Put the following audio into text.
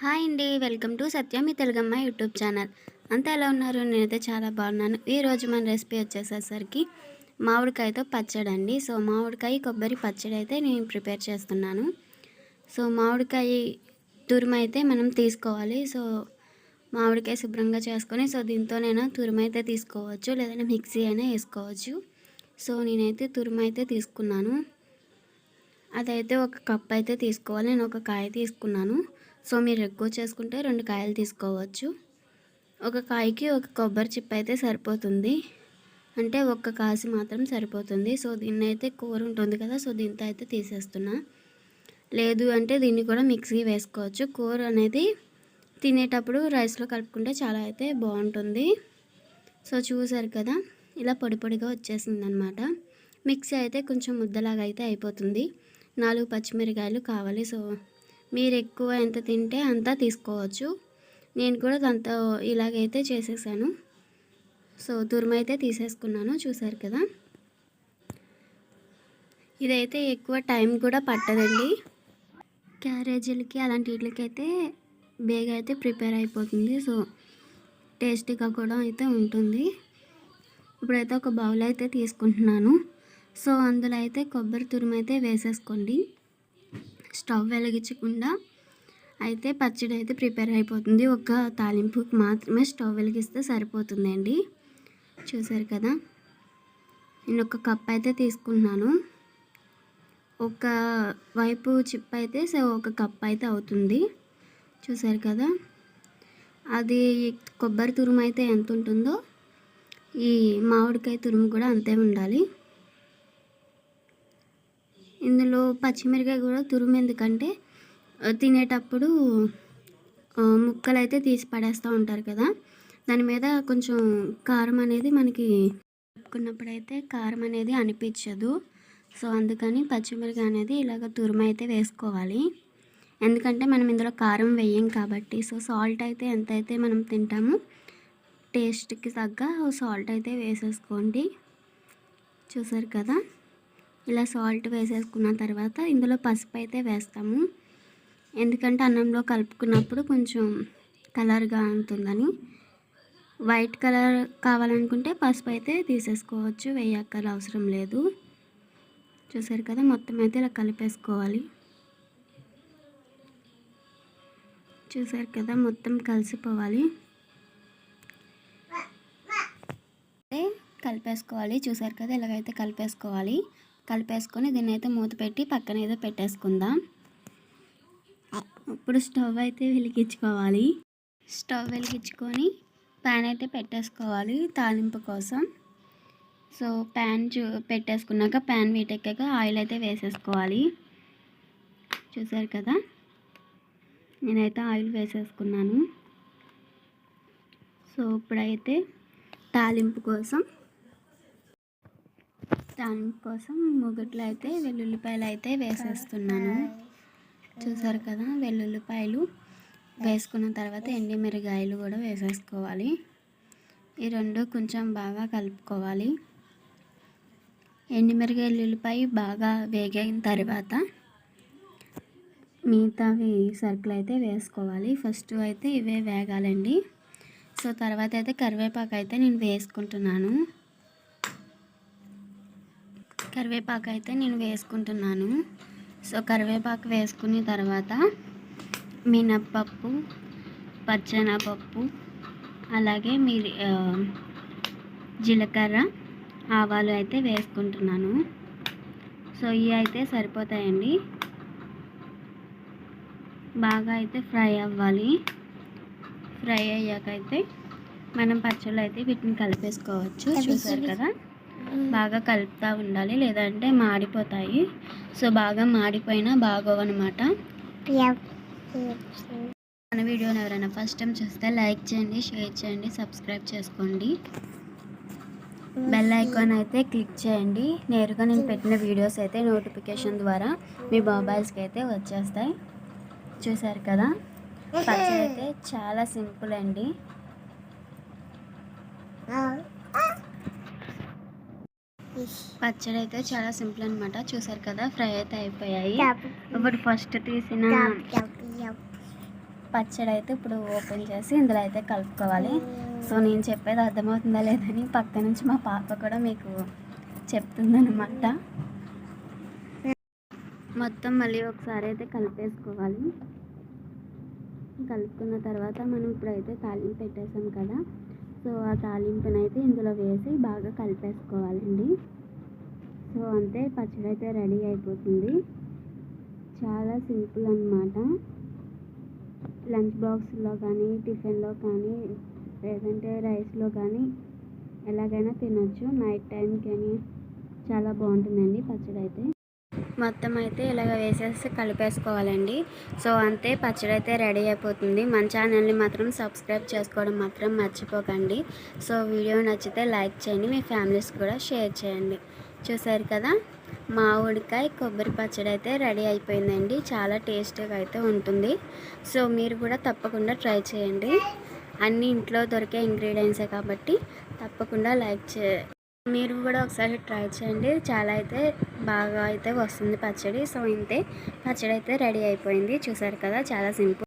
Hi అండి. Welcome to Satya మీ Telugamma YouTube channel. అంతా ఎలా ఉన్నారు? నేనైతే చాలా బాగున్నాను. ఈరోజు మన రెసిపీ వచ్చేసరికి మామిడికాయతో పచ్చడి అండి సో మామిడికాయ కొబ్బరి పచ్చడి అయితే నేను ప్రిపేర్ చేస్తున్నాను. సో మామిడికాయ తురుమ అయితే మనం తీసుకోవాలి. సో మామిడికాయ శుభ్రంగా చేసుకొని సో దీంతో నేను తురుము అయితే తీసుకోవచ్చు. లేదంటే మిక్సీ అయినా వేసుకోవచ్చు. సో నేనైతే తురుము అయితే తీసుకున్నాను. అదైతే ఒక కప్ అయితే తీసుకోవాలి. నేను ఒక కాయ తీసుకున్నాను. సో మీరు ఎక్కువ చేసుకుంటే రెండు కాయలు తీసుకోవచ్చు. ఒక కాయకి ఒక కొబ్బరి చిప్ అయితే సరిపోతుంది. అంటే ఒక్క కాసి మాత్రం సరిపోతుంది. సో దీన్ని అయితే కూర ఉంటుంది కదా సో దీంతో అయితే తీసేస్తున్నా. లేదు అంటే దీన్ని కూడా మిక్సీ వేసుకోవచ్చు. కూర అనేది తినేటప్పుడు రైస్లో కలుపుకుంటే చాలా అయితే బాగుంటుంది. సో చూసారు కదా ఇలా పొడి పొడిగా వచ్చేసింది అనమాట మిక్సీ అయితే కొంచెం ముద్దలాగా అయితే అయిపోతుంది. నాలుగు పచ్చిమిరకాయలు కావాలి. సో మీరు ఎక్కువ ఎంత తింటే అంత తీసుకోవచ్చు. నేను కూడా దాంతో ఇలాగైతే చేసేసాను. సో తురుమైతే తీసేసుకున్నాను చూసారు కదా. ఇదైతే ఎక్కువ టైం కూడా పట్టదండి. క్యారేజీలకి అలాంటి వీటికి అయితే బేగా అయితే ప్రిపేర్ అయిపోతుంది. సో టేస్టీగా కూడా అయితే ఉంటుంది. ఇప్పుడైతే ఒక బౌల్ అయితే తీసుకుంటున్నాను. సో అందులో అయితే కొబ్బరి తురుము అయితే వేసేసుకోండి. స్టవ్ వెలిగించకుండా అయితే పచ్చడి అయితే ప్రిపేర్ అయిపోతుంది. ఒక తాలింపుకి మాత్రమే స్టవ్ వెలిగిస్తే సరిపోతుందండి. చూసారు కదా? నేను ఒక కప్ అయితే తీసుకున్నాను. ఒక వైపు చిప్ అయితే సో ఒక కప్ అయితే అవుతుంది. చూసారు కదా? అది కొబ్బరి తురుము అయితే ఎంత ఉంటుందో ఈ మామిడికాయ తురుము కూడా అంతే ఉండాలి. ఇందులో పచ్చిమిరకాయ కూడా తురుము ఎందుకంటే తినేటప్పుడు ముక్కలు అయితే తీసి పడేస్తూ ఉంటారు కదా. దాని మీద కొంచెం కారం అనేది మనకి కలుపుకున్నప్పుడు అయితే కారం అనేది అనిపించదు. సో అందుకని పచ్చిమిరకాయ అనేది ఇలాగ తురుము అయితే వేసుకోవాలి. ఎందుకంటే మనం ఇందులో కారం వేయం కాబట్టి సో సాల్ట్ అయితే ఎంత అయితే మనం తింటామో టేస్ట్కి తగ్గ సాల్ట్ అయితే వేసేసుకోండి. చూసారు కదా? ఇలా సాల్ట్ వేసేసుకున్న తర్వాత ఇందులో పసుపు అయితే వేస్తాము. ఎందుకంటే అన్నంలో కలుపుకున్నప్పుడు కొంచెం కలర్గా ఉంటుందని. వైట్ కలర్ కావాలనుకుంటే పసుపు అయితే తీసేసుకోవచ్చు వేయక్కల అవసరం లేదు. చూసారు కదా మొత్తం అయితే ఇలా కలిపేసుకోవాలి. చూసారు కదా మొత్తం కలిసిపోవాలి. కలిపేసుకోవాలి చూసారు కదా ఇలాగైతే కలిపేసుకోవాలి. కలిపేసుకొని దీన్ని అయితే మూత పెట్టి పక్కన ఏదో పెట్టేసుకుందాం. ఇప్పుడు స్టవ్ అయితే వెలిగించుకోవాలి. స్టవ్ వెలిగించుకొని ప్యాన్ అయితే పెట్టేసుకోవాలి తాలింపు కోసం. సో ప్యాన్ చూ పెట్టేసుకున్నాక ప్యాన్ వీటెక్కాక ఆయిల్ అయితే వేసేసుకోవాలి. చూసారు కదా? నేనైతే ఆయిల్ వేసేసుకున్నాను. సో ఇప్పుడైతే తాలింపు కోసం దానికోసం ముగట్లో అయితే వెల్లుల్లిపాయలు అయితే వేసేస్తున్నాను. చూసారు కదా వెల్లుల్లిపాయలు వేసుకున్న తర్వాత ఎండి మిరగాయలు కూడా వేసేసుకోవాలి. ఈ రెండు కొంచెం బాగా కలుపుకోవాలి. ఎండిమిరగాయ వెల్లుల్లిపాయ బాగా వేగిన తర్వాత మిగతావి సరుకులు అయితే వేసుకోవాలి. ఫస్ట్ అయితే ఇవే వేగాలండి. సో తర్వాత అయితే కరివేపాకు అయితే నేను వేసుకుంటున్నాను. కరివేపాకు అయితే నేను వేసుకుంటున్నాను. సో కరివేపాకు వేసుకున్న తర్వాత మినప్పప్పు పచ్చెనపప్పు అలాగే మీరు జీలకర్ర ఆవాలు అయితే వేసుకుంటున్నాను. సో ఇవి అయితే సరిపోతాయండి. బాగా అయితే ఫ్రై అవ్వాలి. ఫ్రై అయ్యాకైతే మనం పచ్చళ్ళు అయితే వీటిని కలిపేసుకోవచ్చు. చూసారు కదా? బాగా కలుపుతూ ఉండాలి లేదంటే మాడిపోతాయి. సో బాగా మాడిపోయినా బాగోవన్నమాట. మన వీడియోని ఎవరైనా ఫస్ట్ టైం చూస్తే లైక్ చేయండి షేర్ చేయండి సబ్స్క్రైబ్ చేసుకోండి. బెల్ ఐకాన్ అయితే క్లిక్ చేయండి. నేరుగా నేను పెట్టిన వీడియోస్ అయితే నోటిఫికేషన్ ద్వారా మీ మొబైల్స్కి అయితే వచ్చేస్తాయి. చూసారు కదా? పచ్చడి అయితే చాలా సింపుల్ అండి. పచ్చడి అయితే చాలా సింపుల్ అనమాట చూసారు కదా ఫ్రై అయితే అయిపోయాయి. ఇప్పుడు ఫస్ట్ తీసిన పచ్చడి అయితే ఇప్పుడు ఓపెన్ చేసి ఇందులో అయితే కలుపుకోవాలి. సో నేను చెప్పేది అర్థమవుతుందా లేదని పక్క నుంచి మా పాప కూడా మీకు చెప్తుందనమాట మొత్తం మళ్ళీ ఒకసారి అయితే కలిపేసుకోవాలి. కలుపుకున్న తర్వాత మనం ఇప్పుడైతే తాలింపు పెట్టేసాం కదా. సో ఆ తాలింపునైతే ఇందులో వేసి బాగా కలిపేసుకోవాలండి. సో అంతే పచ్చడి అయితే రెడీ అయిపోతుంది. చాలా సింపుల్ అన్నమాట. లంచ్ బాక్స్లో కానీ టిఫిన్లో కానీ లేదంటే రైస్లో కానీ ఎలాగైనా తినొచ్చు. నైట్ టైం కానీ చాలా బాగుంటుందండి పచ్చడి అయితే మొత్తం అయితే ఇలాగ వేసేసి కలిపేసుకోవాలండి. సో అంతే పచ్చడి అయితే రెడీ అయిపోతుంది. మన ఛానల్ని మాత్రం సబ్స్క్రైబ్ చేసుకోవడం మాత్రం మర్చిపోకండి. సో వీడియో నచ్చితే లైక్ చేయండి. మీ ఫ్యామిలీస్ కూడా షేర్ చేయండి. చూసారు కదా? మామిడికాయ కొబ్బరి పచ్చడి అయితే రెడీ అయిపోయిందండి. చాలా టేస్టీగా అయితే ఉంటుంది. సో మీరు కూడా తప్పకుండా ట్రై చేయండి. అన్నీ ఇంట్లో దొరికే ఇంగ్రీడియంట్సే కాబట్టి తప్పకుండా లైక్ చే మీరు కూడా ఒకసారి ట్రై చేయండి. చాలా అయితే బాగా అయితే వస్తుంది పచ్చడి. సో ఇంతే. పచ్చడి అయితే రెడీ అయిపోయింది. చూసారు కదా? చాలా సింపుల్.